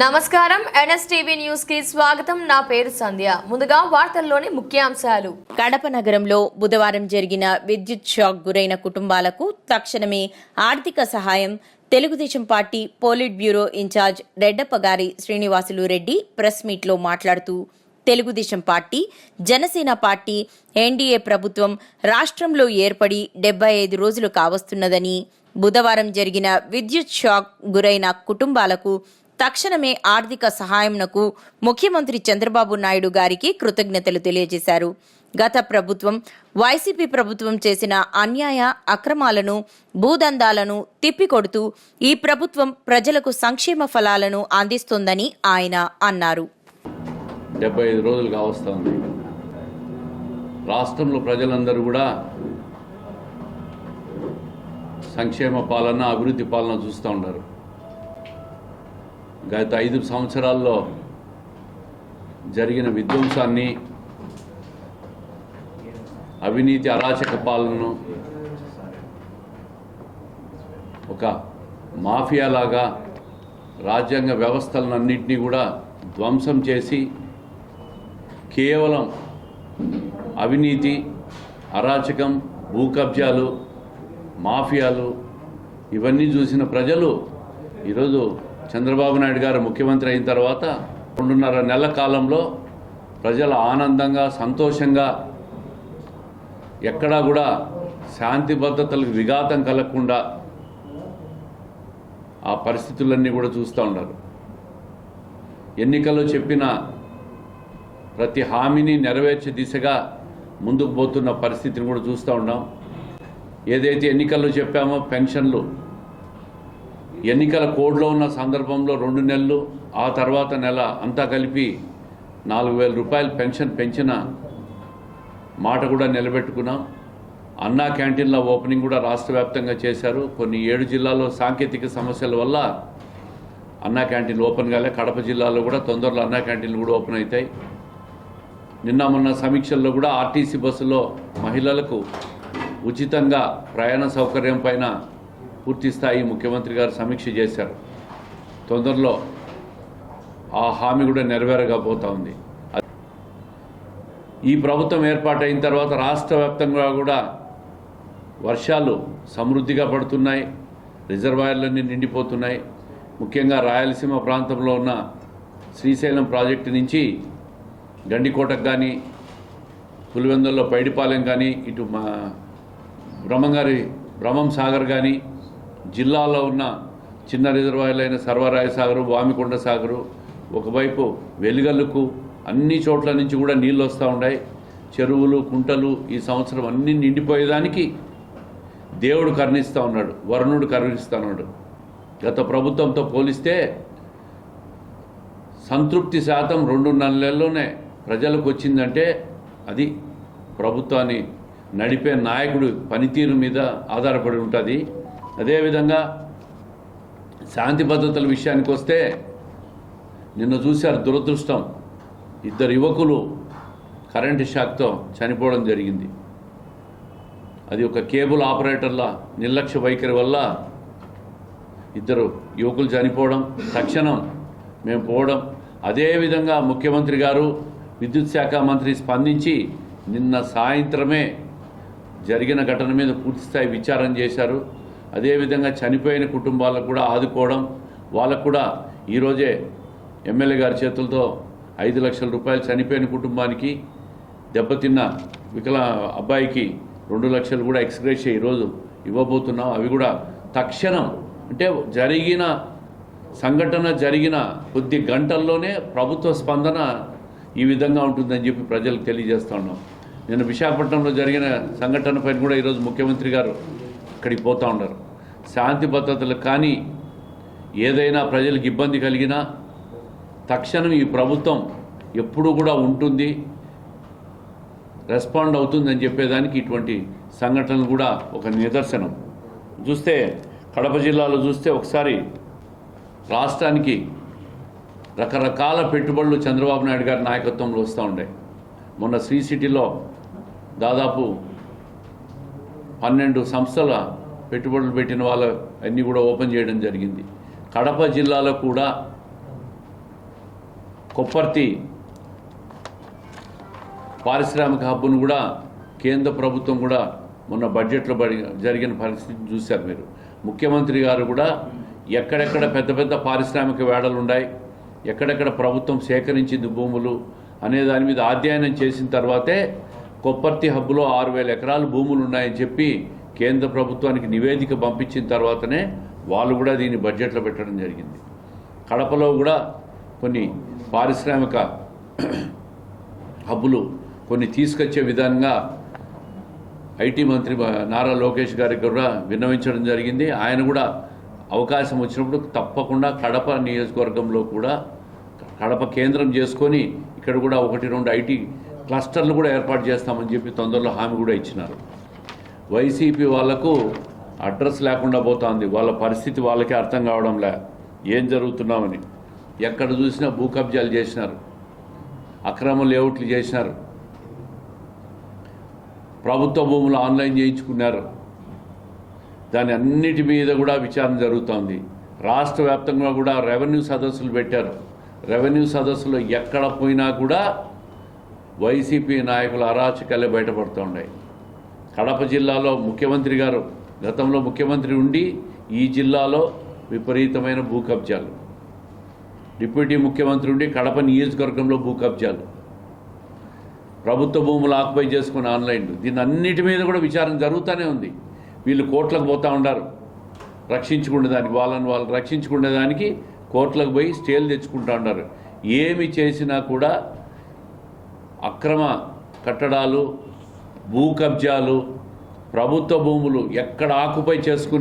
నమస్కారం. ఎన్ఎస్టీవీ న్యూస్కి స్వాగతం. నా పేరు సంధ్య. ముందుగా వార్తల్లోని ముఖ్యాంశాలు. కడప నగరంలో బుధవారం జరిగిన విద్యుత్ షాక్ గురైన కుటుంబాలకు తక్షణమే ఆర్థిక సహాయం. Telugudesam party politburo in charge Reddappagari Srinivasulu Reddy press మీట్లో మాట్లాడుతూ Telugudesam party Janasena party NDA ప్రభుత్వం రాష్ట్రంలో ఏర్పడి డెబ్బై ఐదు రోజులు కావస్తున్నదని బుధవారం జరిగిన విద్యుత్ షాక్ గురైన కుటుంబాలకు తక్షణమే ఆర్థిక సహాయంనకు ముఖ్యమంత్రి చంద్రబాబు నాయుడు గారికి కృతజ్ఞతలు తెలియజేశారు. గత ప్రభుత్వం వైసీపీ ప్రభుత్వం చేసిన అన్యాయ అక్రమాలను భూదందాలను తిప్పికొడుతూ ఈ ప్రభుత్వం ప్రజలకు సంక్షేమ ఫలాలను అందిస్తోందని ఆయన అన్నారు. డెబ్బై ఐదు రోజులు కావస్తుంది. రాష్ట్రంలో ప్రజలందరూ కూడా సంక్షేమ పాలన అభివృద్ధి పాలన చూస్తూ ఉన్నారు. గత ఐదు సంవత్సరాల్లో జరిగిన విధ్వంసాన్ని అవినీతి అరాచక పాలనను ఒక మాఫియాలాగా రాజ్యాంగ వ్యవస్థలన్నింటినీ కూడా ధ్వంసం చేసి కేవలం అవినీతి అరాచకం భూ కబ్జాలు మాఫియాలు ఇవన్నీ చూసిన ప్రజలు ఈరోజు చంద్రబాబు నాయుడు గారు ముఖ్యమంత్రి అయిన తర్వాత రెండున్నర నెలల కాలంలో ప్రజలు ఆనందంగా సంతోషంగా ఎక్కడా కూడా శాంతి భద్రతలకు విఘాతం కలగకుండా ఆ పరిస్థితులన్నీ కూడా చూస్తూ ఉన్నారు. ఎన్నికల్లో చెప్పిన ప్రతి హామీని నెరవేర్చే దిశగా ముందుకు పోతున్న పరిస్థితిని కూడా చూస్తూ ఉన్నాం. ఏదైతే ఎన్నికల్లో చెప్పామో పెన్షన్లు ఎన్నికల కోడ్లో ఉన్న సందర్భంలో రెండు నెలలు ఆ తర్వాత నెల అంతా కలిపి నాలుగు వేల రూపాయలు పెన్షన్ పెంచిన మాట కూడా నిలబెట్టుకున్నాం. అన్నా క్యాంటీన్ల ఓపెనింగ్ కూడా రాష్ట్ర వ్యాప్తంగా చేశారు. కొన్ని ఏడు జిల్లాల్లో సాంకేతిక సమస్యల వల్ల అన్నా క్యాంటీన్ ఓపెన్ కాలే. కడప జిల్లాలో కూడా తొందరలో అన్నా క్యాంటీన్లు కూడా ఓపెన్ అవుతాయి. నిన్న మొన్న సమీక్షల్లో కూడా ఆర్టీసీ బస్సులో మహిళలకు ఉచితంగా ప్రయాణ సౌకర్యం పైన పూర్తి స్థాయి ముఖ్యమంత్రి గారు సమీక్ష చేశారు. తొందరలో ఆ హామీ కూడా నెరవేరకపోతా ఉంది. ఈ ప్రభుత్వం ఏర్పాటైన తర్వాత రాష్ట్ర వ్యాప్తంగా కూడా వర్షాలు సమృద్ధిగా పడుతున్నాయి. రిజర్వాయర్లన్నీ నిండిపోతున్నాయి. ముఖ్యంగా రాయలసీమ ప్రాంతంలో ఉన్న శ్రీశైలం ప్రాజెక్టు నుంచి గండికోటకు కానీ పులివెందుల్లో పైడిపాలెం కానీ ఇటు మా బ్రహ్మంగారి బ్రహ్మం సాగర్ కానీ జిల్లాలో ఉన్న చిన్న రిజర్వాయర్లైన సర్వరాయ సాగరు వామికొండ సాగరు ఒకవైపు వెలుగల్లుకు అన్ని చోట్ల నుంచి కూడా నీళ్ళు వస్తూ ఉన్నాయి. చెరువులు కుంటలు ఈ సంవత్సరం అన్నీ నిండిపోయేదానికి దేవుడు కరుణిస్తూ ఉన్నాడు వరుణుడు కరుణిస్తూ ఉన్నాడు. గత ప్రభుత్వంతో పోలిస్తే సంతృప్తి శాతం రెండు నెలల్లోనే ప్రజలకు వచ్చిందంటే అది ప్రభుత్వాన్ని నడిపే నాయకుడు పనితీరు మీద ఆధారపడి ఉంటుంది. అదేవిధంగా శాంతి భద్రతల విషయానికి వస్తే నిన్న చూశారు దురదృష్టం. ఇద్దరు యువకులు కరెంటు షాక్తో చనిపోవడం జరిగింది. అది ఒక కేబుల్ ఆపరేటర్ల నిర్లక్ష్య వైఖరి వల్ల ఇద్దరు యువకులు చనిపోవడం తక్షణం మేము పోవడం. అదేవిధంగా ముఖ్యమంత్రి గారు విద్యుత్ శాఖ మంత్రి స్పందించి నిన్న సాయంత్రమే జరిగిన ఘటన మీద పూర్తిస్థాయి విచారం చేశారు. అదేవిధంగా చనిపోయిన కుటుంబాలకు కూడా ఆదుకోవడం వాళ్ళకు కూడా ఈరోజే ఎమ్మెల్యే గారి చేతులతో ఐదు లక్షల రూపాయలు చనిపోయిన కుటుంబానికి దెబ్బతిన్న వికల అబ్బాయికి రెండు లక్షలు కూడా ఎక్స్గ్రేష్ ఈరోజు ఇవ్వబోతున్నాం. అవి కూడా తక్షణం అంటే జరిగిన సంఘటన జరిగిన కొద్ది గంటల్లోనే ప్రభుత్వ స్పందన ఈ విధంగా ఉంటుందని చెప్పి ప్రజలకు తెలియజేస్తా ఉన్నాం. నేను విశాఖపట్నంలో జరిగిన సంఘటన పైన కూడా ఈరోజు ముఖ్యమంత్రి గారు అక్కడికి పోతూ ఉండరు. శాంతి భద్రతలు కానీ ఏదైనా ప్రజలకు ఇబ్బంది కలిగినా తక్షణం ఈ ప్రభుత్వం ఎప్పుడు కూడా ఉంటుంది రెస్పాండ్ అవుతుందని చెప్పేదానికి ఇటువంటి సంఘటనలు కూడా ఒక నిదర్శనం. చూస్తే కడప జిల్లాలో చూస్తే ఒకసారి రాష్ట్రానికి రకరకాల పెట్టుబడులు చంద్రబాబు నాయుడు గారి నాయకత్వంలో వస్తూ ఉండే. మొన్న శ్రీ సిటీలో దాదాపు పన్నెండు సంస్థల పెట్టుబడులు పెట్టిన వాళ్ళ అన్నీ కూడా ఓపెన్ చేయడం జరిగింది. కడప జిల్లాలో కూడా కొప్పర్తి పారిశ్రామిక హబ్బును కూడా కేంద్ర ప్రభుత్వం కూడా మొన్న బడ్జెట్లో బడి జరిగిన పరిస్థితిని చూశారు మీరు. ముఖ్యమంత్రి గారు కూడా ఎక్కడెక్కడ పెద్ద పెద్ద పారిశ్రామిక వేడలు ఉన్నాయి ఎక్కడెక్కడ ప్రభుత్వం సేకరించింది భూములు అనే దాని మీద అధ్యయనం చేసిన తర్వాతే కొప్పర్తి హబ్బులో ఆరు వేల ఎకరాలు భూములు ఉన్నాయని చెప్పి కేంద్ర ప్రభుత్వానికి నివేదిక పంపించిన తర్వాతనే వాళ్ళు కూడా దీన్ని బడ్జెట్లో పెట్టడం జరిగింది. కడపలో కూడా కొన్ని పారిశ్రామిక హబ్బులు కొన్ని తీసుకొచ్చే విధంగా ఐటీ మంత్రి నారా లోకేష్ గారికి కూడా విన్నవించడం జరిగింది. ఆయన కూడా అవకాశం వచ్చినప్పుడు తప్పకుండా కడప నియోజకవర్గంలో కూడా కడప కేంద్రం చేసుకొని ఇక్కడ కూడా ఒకటి రెండు ఐటీ క్లస్టర్లు కూడా ఏర్పాటు చేస్తామని చెప్పి తొందరలో హామీ కూడా ఇచ్చినారు. వైసీపీ వాళ్ళకు అడ్రస్ లేకుండా పోతుంది. వాళ్ళ పరిస్థితి వాళ్ళకే అర్థం కావడం లే. ఏం జరుగుతున్నామని. ఎక్కడ చూసినా భూ కబ్జాలు చేసినారు. అక్రమ లేఅవుట్లు చేసినారు. ప్రభుత్వ భూములు ఆన్లైన్ చేయించుకున్నారు. దాని అన్నిటి మీద కూడా విచారణ జరుగుతోంది. రాష్ట్ర వ్యాప్తంగా కూడా రెవెన్యూ సదస్సులు పెట్టారు. రెవెన్యూ సదస్సులో ఎక్కడ పోయినా కూడా వైసీపీ నాయకుల అరాచకాలే బయటపడుతూ కడప జిల్లాలో ముఖ్యమంత్రి గారు గతంలో ముఖ్యమంత్రి ఉండి ఈ జిల్లాలో విపరీతమైన భూ కబ్జాలు డిప్యూటీ ముఖ్యమంత్రి ఉండి కడప నియోజకవర్గంలో భూ కబ్జాలు ప్రభుత్వ భూములు ఆక్యుపై చేసుకుని ఆన్లైన్ దీని అన్నిటి మీద కూడా విచారణ జరుగుతూనే ఉంది. వీళ్ళు కోట్లకు పోతా రక్షించుకునే రక్షించుకునేదానికి వాళ్ళని వాళ్ళు రక్షించుకునేదానికి కోట్లకు పోయి స్టేలు తెచ్చుకుంటా ఉన్నారు. ఏమి చేసినా కూడా అక్రమ కట్టడాలు భూ కబ్జాలు ప్రభుత్వ భూములు ఎక్కడ ఆక్యుపై చేసుకున్నా